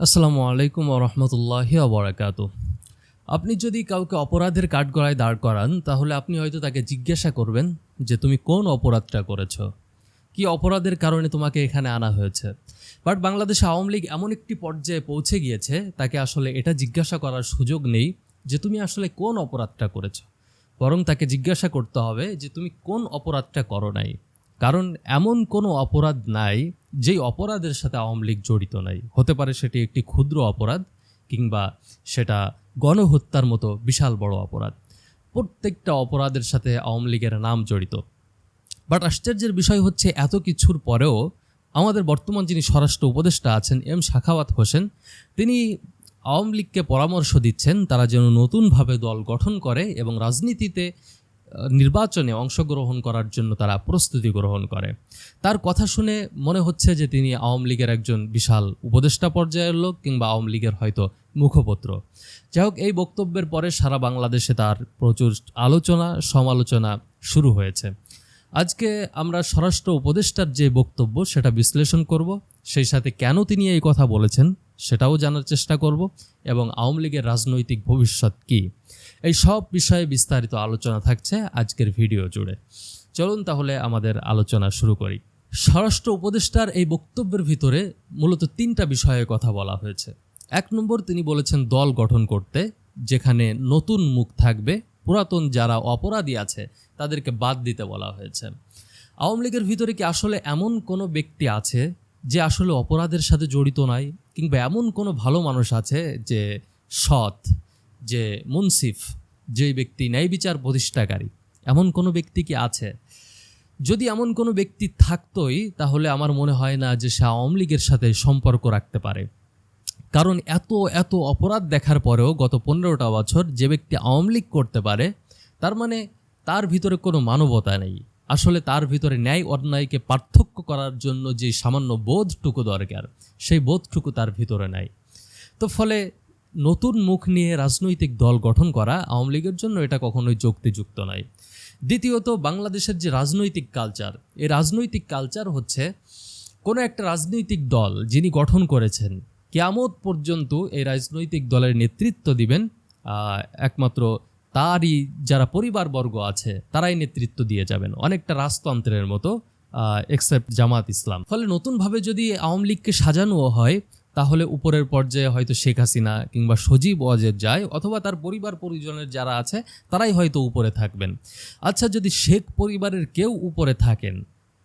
আসসালামু আলাইকুম রহমতুল্লাহি আবরাকাত আপনি যদি কাউকে অপরাধের কাঠগড়ায় দাঁড় করান, তাহলে আপনি হয়তো তাকে জিজ্ঞাসা করবেন যে, তুমি কোন অপরাধটা করেছ? কি অপরাধের কারণে তোমাকে এখানে আনা হয়েছে? বাট বাংলাদেশ আওয়ামী লীগ এমন একটি পর্যায়ে পৌঁছে গিয়েছে, তাকে আসলে এটা জিজ্ঞাসা করার সুযোগ নেই যে, তুমি আসলে কোন অপরাধটা করেছ? বরং তাকে জিজ্ঞাসা করতে হবে যে, তুমি কোন অপরাধটা করো নাই? কারণ এমন কোনো অপরাধ নাই যেই অপরাধের সাথে আওয়ামী লীগ জড়িত নাই, হতে পারে সেটি একটি ক্ষুদ্র অপরাধ কিংবা সেটা গণহত্যার মতো বিশাল বড় অপরাধ। প্রত্যেকটা অপরাধের সাথে আওয়ামী লীগের নাম জড়িত। বাট আশ্চর্যের বিষয় হচ্ছে, এত কিছুর পরেও আমাদের বর্তমান যিনি স্বরাষ্ট্র উপদেষ্টা আছেন এম শাখাওয়াত হোসেন, তিনি আওয়ামী লীগকে পরামর্শ দিচ্ছেন, তারা যেন নতুনভাবে দল গঠন করে এবং রাজনীতিতে নির্বাচনে অংশগ্রহণ করার জন্য তারা প্রস্তুতি গ্রহণ করে। তার কথা শুনে মনে হচ্ছে যে তিনি আওয়ামী লীগের একজন বিশাল উপদেষ্টা পর্যায়ের লোক কিংবা আওয়ামী লীগের হয়তো মুখপত্র। যাই হোক, এই বক্তব্যের পরে সারা বাংলাদেশে তার প্রচুর আলোচনা, সমালোচনা শুরু হয়েছে। আজকে আমরা স্বরাষ্ট্র উপদেষ্টার যে বক্তব্য সেটা বিশ্লেষণ করব। সেই সাথে কেন তিনি এই কথা বলেছেন সেটাও জানার চেষ্টা করব। এবং আওয়ামী লীগের রাজনৈতিক ভবিষ্যৎ কী? এই সব বিষয়ে বিস্তারিত আলোচনা থাকছে আজকের ভিডিও জুড়ে। চলুন তাহলে আমাদের আলোচনা শুরু করি। স্বরাষ্ট্র উপদেষ্টার এই বক্তব্যের ভিতরে মূলত তিনটা বিষয়ে কথা বলা হয়েছে। এক নম্বর তিনি বলেছেন, দল গঠন করতে, যেখানে নতুন মুখ থাকবে, পুরাতন যারা অপরাধী আছে, তাদেরকে বাদ দিতে বলা হয়েছে। আওয়ামী লীগের ভিতরে কি আসলে এমন কোনো ব্যক্তি আছে যে আসলে অপরাধের সাথে জড়িত নাই কিংবা এমন কোনো ভালো মানুষ আছে যে সৎ, যে মুনসিফ যে ব্যক্তি ন্যায় বিচার প্রতিষ্ঠাকারী, এমন কোনো ব্যক্তি কি আছে? যদি এমন কোনো ব্যক্তি থাকতোই, তাহলে আমার মনে হয় না যে সে আওয়ামী লীগের সাথে সম্পর্ক রাখতে পারে। কারণ এত এত অপরাধ দেখার পরেও গত পনেরোটা বছর যে ব্যক্তি আওয়ামী লীগ করতে পারে, তার মানে তার ভিতরে কোনো মানবতা নেই। আসলে তার ভিতরে ন্যায় অন্যায়কে পার্থক্য করার জন্য যে সামান্য বোধটুকু দরকার, সেই বোধটুকু তার ভিতরে নাই। তো ফলে নতুন মুখ নিয়ে রাজনৈতিক দল গঠন করা আওয়ামী লীগের জন্য এটা কখনোই যুক্তিযুক্ত নয়। দ্বিতীয়ত, বাংলাদেশের যে রাজনৈতিক কালচার, এই রাজনৈতিক কালচার হচ্ছে কোনো একটা রাজনৈতিক দল যিনি গঠন করেছেন, কেয়ামত পর্যন্ত এই রাজনৈতিক দলের নেতৃত্ব দিবেন একমাত্র তারই যারা পরিবারবর্গ আছে, তারাই নেতৃত্ব দিয়ে যাবেন। অনেকটা রাজতন্ত্রের মতো এক্সেপ্ট জামাত ইসলাম। ফলে নতুনভাবে যদি আওয়ামী লীগকে সাজানো হয়, তাহলে উপরের পর্যায়ে হয়তো শেখ হাসিনা কিংবা সজীব ওয়াজেদ যায়, অথবা তার পরিবার পরিজনের যারা আছে, তারাই হয়তো উপরে থাকবেন। আচ্ছা যদি শেখ পরিবারের কেউ উপরে থাকেন,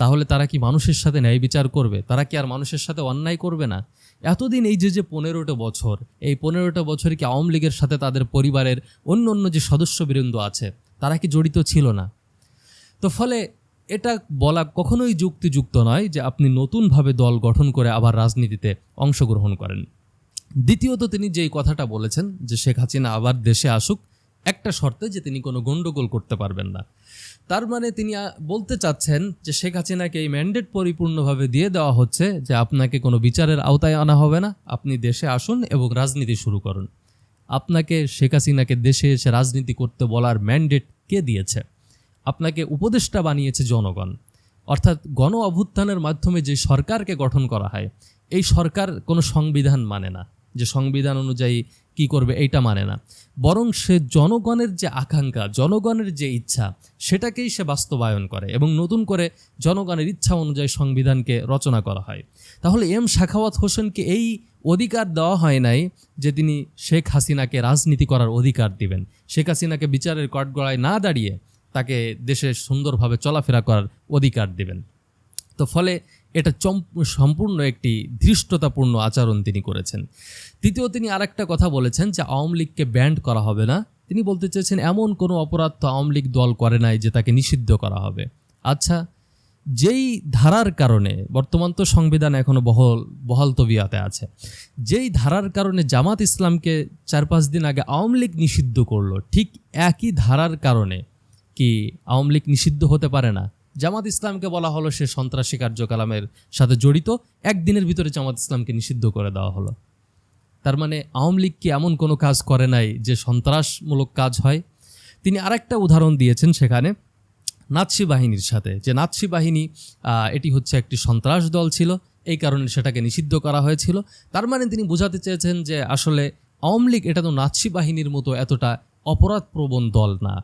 তাহলে তারা কি মানুষের সাথে ন্যায় বিচার করবে? তারা কি আর মানুষের সাথে অন্যায় করবে না? এতদিন এই যে যে পনেরোটা বছর, এই পনেরোটা বছর কি আওয়ামী লীগের সাথে তাদের পরিবারের অন্য অন্য যে সদস্যবৃন্দ আছে, তারা কি জড়িত ছিল না? তো ফলে এটা বলা কখনোই যুক্তিযুক্ত নয় যে আপনি নতুনভাবে দল গঠন করে আবার রাজনীতিতে অংশগ্রহণ করেন। দ্বিতীয়ত তিনি যেই কথাটা বলেছেন যে শেখ হাসিনা আবার দেশে আসুক একটা শর্তে যে তিনি কোনো গণ্ডগোল করতে পারবেন না। তার মানে তিনি বলতে চাচ্ছেন যে শেখ হাসিনাকে এই ম্যান্ডেট পরিপূর্ণভাবে দিয়ে দেওয়া হচ্ছে যে আপনাকে কোনো বিচারের আওতায় আনা হবে না, আপনি দেশে আসুন এবং রাজনীতি শুরু করুন। আপনাকে শেখ হাসিনাকে দেশে এসে রাজনীতি করতে বলার ম্যান্ডেট কে দিয়েছে? আপনাকে উপদেষ্টা বানিয়েছে জনগণ। অর্থাৎ গণ অভ্যুত্থানের মাধ্যমে যে সরকারকে গঠন করা হয়, এই সরকার কোনো সংবিধান মানে না। যে সংবিধান অনুযায়ী কি করবে এইটা মানে না। বরং সে জনগণের যে আকাঙ্ক্ষা, জনগণের যে ইচ্ছা, সেটাকেই সে বাস্তবায়ন করে এবং নতুন করে জনগণের ইচ্ছা অনুযায়ী সংবিধানকে রচনা করা হয়। তাহলে এম শাখাওয়াত হোসেনকে এই অধিকার দেওয়া হয় নাই যে তিনি শেখ হাসিনাকে রাজনীতি করার অধিকার দিবেন। শেখ হাসিনাকে বিচারের কটগড়ায় না দাঁড়িয়ে তাকে দেশে সুন্দরভাবে চলাফেরা করার অধিকার দিবেন। তো ফলে এটা সম্পূর্ণ একটি ধৃষ্টতাপূর্ণ আচরণ তিনি করেছেন। তৃতীয় তিনি আরেকটা কথা বলেছেন যে আওয়ামী লীগকে ব্যান্ড করা হবে না। তিনি বলতে চেয়েছেন এমন কোনো অপরাধ তো আওয়ামী লীগ দল করে নাই যে তাকে নিষিদ্ধ করা হবে। আচ্ছা যেই ধারার কারণে বর্তমান তো সংবিধান এখনও বহল, বহাল তবিয়াতে আছে, যেই ধারার কারণে জামাত ইসলামকে চার পাঁচ দিন আগে আওয়ামী লীগ নিষিদ্ধ করল, ঠিক একই ধারার কারণে কি আওয়ামী লীগ নিষিদ্ধ হতে পারে না? জামাত ইসলামকে বলা হলো সে সন্ত্রাসী কার্যকলামের সাথে জড়িত। একদিনের ভিতরে জামাত ইসলামকে নিষিদ্ধ করে দেওয়া হলো। তার মানে আওয়ামী লীগ কি এমন কোনো কাজ করে নাই যে সন্ত্রাসমূলক কাজ হয়? তিনি আরেকটা উদাহরণ দিয়েছেন সেখানে, নাৎসি বাহিনীর সাথে। যে নাৎসি বাহিনী এটি হচ্ছে একটি সন্ত্রাস দল ছিল, এই কারণে সেটাকে নিষিদ্ধ করা হয়েছিল। তার মানে তিনি বোঝাতে চেয়েছেন যে আসলে আওয়ামী লীগ এটা তো নাৎসি বাহিনীর মতো এতটা অপরাধপ্রবণ দল না।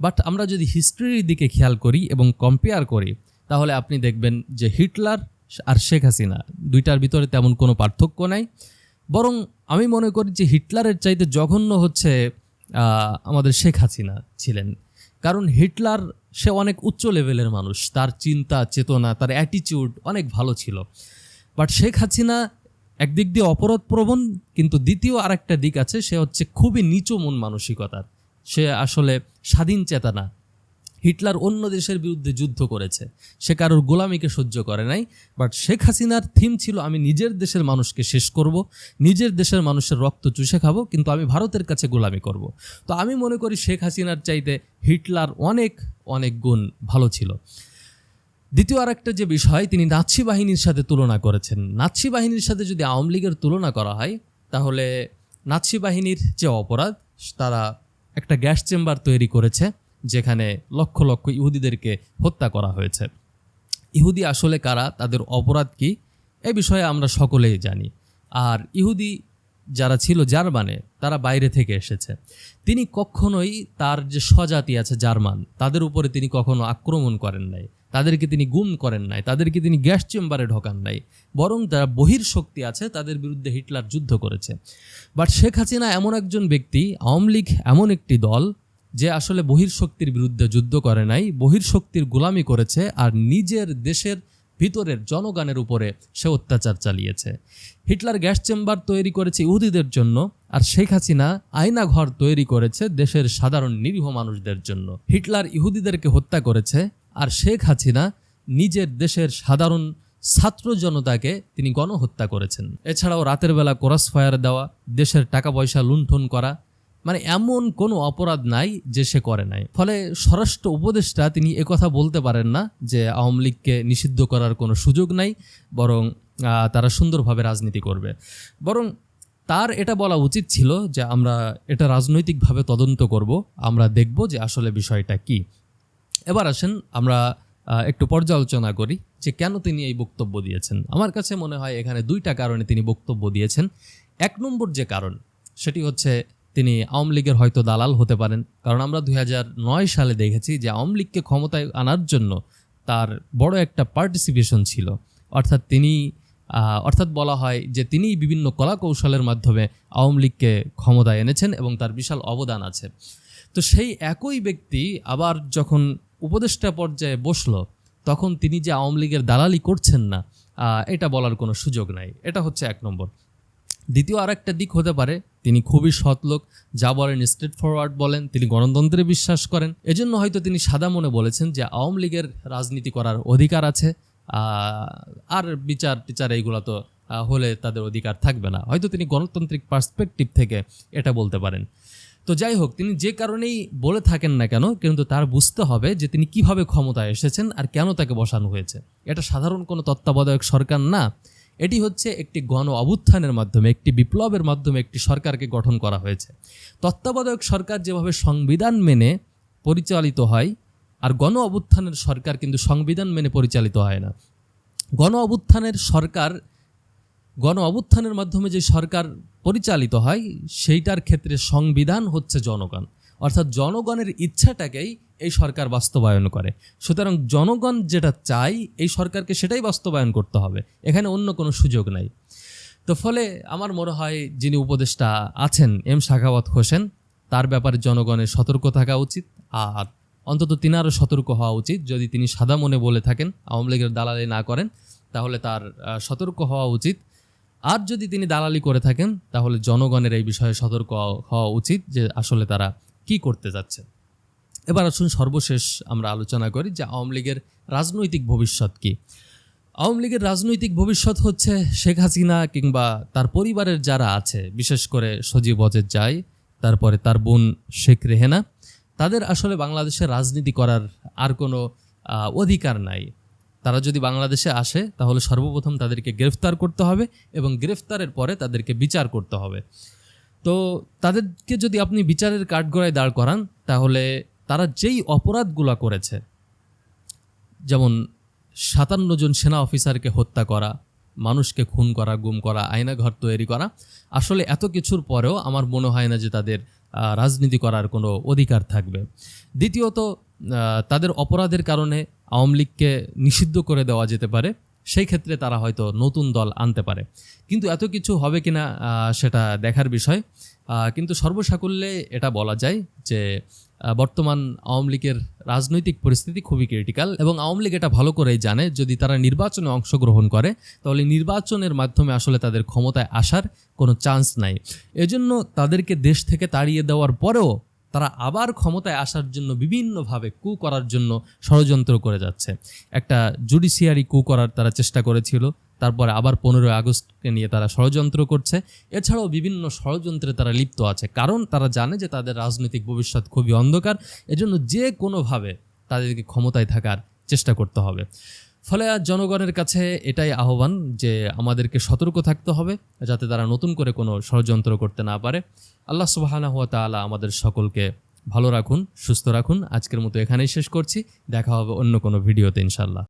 বাট আমরা যদি হিস্ট্রির দিকে খেয়াল করি এবং কম্পেয়ার করি, তাহলে আপনি দেখবেন যে হিটলার আর শেখ হাসিনা দুইটার ভিতরে তেমন কোনো পার্থক্য নাই। বরং আমি মনে করি যে হিটলারের চাইতে জঘন্য হচ্ছে আমাদের শেখ হাসিনা ছিলেন। কারণ হিটলার, সে অনেক উচ্চ লেভেলের মানুষ। তার চিন্তা, চেতনা, তার অ্যাটিটিউড অনেক ভালো ছিল। বাট শেখ হাসিনা একদিক দিয়ে অপরাধ প্রবণ, কিন্তু দ্বিতীয় আরেকটা দিক আছে, সে হচ্ছে খুবই নিচু মন মানসিকতার। সে আসলে স্বাধীন চেতনা। হিটলার অন্য দেশের বিরুদ্ধে যুদ্ধ করেছে। সে কারোর গোলামিকে সহ্য করে নাই বাট শেখ হাসিনার থিম ছিল, আমি নিজের দেশের মানুষকে শেষ করব, নিজের দেশের মানুষের রক্ত চুষে খাব, কিন্তু আমি ভারতের কাছে গোলামি করব। তো আমি মনে করি শেখ হাসিনার চাইতে হিটলার অনেক অনেক গুণ ভালো ছিল। দ্বিতীয় আরেকটা যে বিষয়, তিনি নাৎসি বাহিনীর সাথে তুলনা করেছেন। নাৎসি বাহিনীর সাথে যদি আওয়ামী লীগের তুলনা করা হয়, তাহলে নাৎসি বাহিনীর যে অপরাধ, তারা একটা গ্যাস চেম্বার তৈরি করেছে, যেখানে লক্ষ লক্ষ ইহুদিদেরকে হত্যা করা হয়েছে। ইহুদি আসলে কারা? তাদের অপরাধ কি? এ বিষয়ে আমরা সকলেই জানি। আর ইহুদি যারা ছিল জার্মানে, তারা বাইরে থেকে এসেছে। তিনি কখনোই তার যে স্বজাতি আছে জার্মান, তাদের উপরে তিনি কখনো আক্রমণ করেন নাই। তাদেরকে তিনি গুম করেন নাই, তাদেরকে তিনি গ্যাস চেম্বারে ঢোকান নাই, বরং যারা বহির শক্তি আছে তাদের বিরুদ্ধে হিটলার যুদ্ধ করেছে। বাট শেখ হাসিনা এমন একজন ব্যক্তি, আওয়ামী লীগ এমন একটি দল যে আসলে বহির্শক্তির বিরুদ্ধে যুদ্ধ করে নাই বহির্শক্তির গোলামি করেছে আর নিজের দেশের ভিতরের জনগণের উপরে সে অত্যাচার চালিয়েছে। হিটলার গ্যাস চেম্বার তৈরি করেছে ইহুদিদের জন্য আর শেখ হাসিনা আয়না ঘর তৈরি করেছে দেশের সাধারণ নিরীহ মানুষদের জন্য। হিটলার ইহুদিদেরকে হত্যা করেছে আর শেখ হাসিনা নিজের দেশের সাধারণ ছাত্র জনতাকে তিনি গণহত্যা করেছেন। এছাড়াও রাতের বেলা কোরাস ফায়ার দেওয়া, দেশের টাকা পয়সা লুণ্ঠন করা মানে এমন কোনো অপরাধ নাই যে সে করে নাই। ফলে স্বরাষ্ট্র উপদেষ্টা তিনি একথা বলতে পারেন না যে আওয়ামী লীগকে নিষিদ্ধ করার কোনো সুযোগ নাই, বরং তারা সুন্দরভাবে রাজনীতি করবে। বরং তার এটা বলা উচিত ছিল যে আমরা এটা রাজনৈতিকভাবে তদন্ত করব, আমরা দেখব যে আসলে বিষয়টা কি। এবার আসেন আমরা একটু পর্যালোচনা করি যে কেন তিনি এই বক্তব্য দিয়েছেন। আমার কাছে মনে হয় এখানে দুইটা কারণে তিনি বক্তব্য দিয়েছেন। এক নম্বর যে কারণ, সেটি হচ্ছে তিনি আওয়ামী লীগের হয়তো দালাল হতে পারেন। কারণ আমরা দুই সালে দেখেছি যে আওয়ামী লীগকে ক্ষমতায় আনার জন্য তার বড় একটা পার্টিসিপেশন ছিল। অর্থাৎ তিনি অর্থাৎ বলা হয় যে তিনি বিভিন্ন কলা কৌশলের মাধ্যমে আওয়ামী লীগকে ক্ষমতায় এনেছেন এবং তার বিশাল অবদান আছে। তো সেই একই ব্যক্তি আবার যখন উপদেষ্টা পর্যায়ে বসল, তখন তিনি যে আওয়ামী লীগের দালালি করছেন না এটা বলার কোনো সুযোগ নাই। এটা হচ্ছে এক নম্বর। দ্বিতীয় আরেকটা দিক হতে পারে, তিনি খুবই সৎ লোক যা বলেন স্ট্রেট ফরওয়ার্ড বলেন, তিনি গণতন্ত্রে বিশ্বাস করেন। এজন্য হয়তো তিনি সাদা মনে বলেছেন যে আওয়ামী লীগের রাজনীতি করার অধিকার আছে আর বিচার টিচার এইগুলো তো হলে তাদের অধিকার থাকবে না। হয়তো তিনি গণতান্ত্রিক পার্সপেক্টিভ থেকে এটা বলতে পারেন। তো যাই হোক, তিনি যে কারণেই বলে থাকেন না কেন, কিন্তু তার বুঝতে হবে যে তিনি কীভাবে ক্ষমতায় এসেছেন আর কেন তাকে বসানো হয়েছে। এটা সাধারণ কোনো তত্ত্বাবধায়ক সরকার না। এটি হচ্ছে একটি গণ অভ্যুত্থানের মাধ্যমে, একটি বিপ্লবের মাধ্যমে একটি সরকারকে গঠন করা হয়েছে। তত্ত্বাবধায়ক সরকার যেভাবে সংবিধান মেনে পরিচালিত হয়, আর গণ অভ্যুত্থানের সরকার কিন্তু সংবিধান মেনে পরিচালিত হয় না। গণ অভ্যুত্থানের সরকার গণ অভ্যুত্থানের মাধ্যমে যে সরকার পরিচালিত হয়, সেইটার ক্ষেত্রে সংবিধান হচ্ছে জনগণ। অর্থাৎ জনগণের ইচ্ছাটাকেই এই সরকার বাস্তবায়ন করে। সুতরাং জনগণ যেটা চাই, এই সরকারকে সেটাই বাস্তবায়ন করতে হবে। এখানে অন্য কোনো সুযোগ নাই। তো ফলে আমার মনে হয় যিনি উপদেষ্টা আছেন, এম শাখাওয়াত হোসেন, তার ব্যাপারে জনগণের সতর্ক থাকা উচিত। আর অন্তত তিনারও সতর্ক হওয়া উচিত। যদি তিনি সাদা মনে বলে থাকেন, আওয়ামী লীগের দালালি না করেন, তাহলে তার সতর্ক হওয়া উচিত। আর যদি তিনি দালালি করে থাকেন, তাহলে জনগণের এই বিষয়ে সতর্ক হওয়া উচিত যে আসলে তারা কি করতে যাচ্ছে। এবার আসুন সর্বশেষ আমরা আলোচনা করি যে আওয়ামী লীগের রাজনৈতিক ভবিষ্যৎ কি। আওয়ামী লীগের রাজনৈতিক ভবিষ্যৎ হচ্ছে শেখ হাসিনা কিংবা তার পরিবারের যারা আছে, বিশেষ করে সজীব অজের যায় তারপরে তার বোন শেখ রেহেনা, তাদের আসলে বাংলাদেশে রাজনীতি করার আর কোনো অধিকার নাই। তারা যদি বাংলাদেশে আসে, তাহলে সর্বপ্রথম তাদেরকে গ্রেফতার করতে হবে এবং গ্রেফতারের পরে তাদেরকে বিচার করতে হবে। তো তাদেরকে যদি আপনি বিচারের কাঠগড়ায় দাঁড় করান, তাহলে তারা যেই অপরাধগুলো করেছে, যেমন সাতান্ন জন সেনা অফিসারকে হত্যা করা, মানুষকে খুন করা, গুম করা, আয়নাঘর তৈরি করা, আসলে এত কিছুর পরেও আমার মনে হয় না যে তাদের রাজনীতি করার কোনো অধিকার থাকবে। দ্বিতীয়ত তাদের অপরাধের কারণে আওয়ামী লীগকে নিষিদ্ধ করে দেওয়া যেতে পারে সেই ক্ষেত্রে তারা হয়তো নতুন দল আনতে পারে। কিন্তু এত কিছু হবে কিনা আহ, সেটা দেখার বিষয়। কিন্তু সর্বসাকুল্যে এটা বলা যায় যে বর্তমান আওয়ামী লীগের রাজনৈতিক পরিস্থিতি খুবই ক্রিটিক্যাল এবং আওয়ামী লীগ এটা ভালো করেই জানে। যদি তারা নির্বাচনে অংশগ্রহণ করে তাহলে নির্বাচনের মাধ্যমে আসলে তাদের ক্ষমতায় আসার কোনো চান্স নাই। এজন্য তাদেরকে দেশ থেকে তাড়িয়ে দেওয়ার পরেও তারা আবার ক্ষমতায় আসার জন্য বিভিন্নভাবে কু করার জন্য ষড়যন্ত্র করে যাচ্ছে। একটা জুডিশিয়ারি কু করার তারা চেষ্টা করেছিল, তারপরে আবার পনেরোই আগস্টকে নিয়ে তারা ষড়যন্ত্র করছে। এছাড়াও বিভিন্ন ষড়যন্ত্রে তারা লিপ্ত আছে, কারণ তারা জানে যে তাদের রাজনৈতিক ভবিষ্যৎ খুবই অন্ধকার। এজন্য যে কোনোভাবে তাদেরকে ক্ষমতায় থাকার চেষ্টা করতে হবে। ফলে জনগণের কাছে এটাই আহ্বান যে আমাদেরকে সতর্ক থাকতে হবে যাতে তারা নতুন করে কোনো ষড়যন্ত্র করতে না পারে। আল্লাহ সুবাহানা হুয়া তালা আমাদের সকলকে ভালো রাখুন, সুস্থ রাখুন। আজকের মতো এখানেই শেষ করছি। দেখা হবে অন্য কোনো ভিডিওতে ইনশাল্লাহ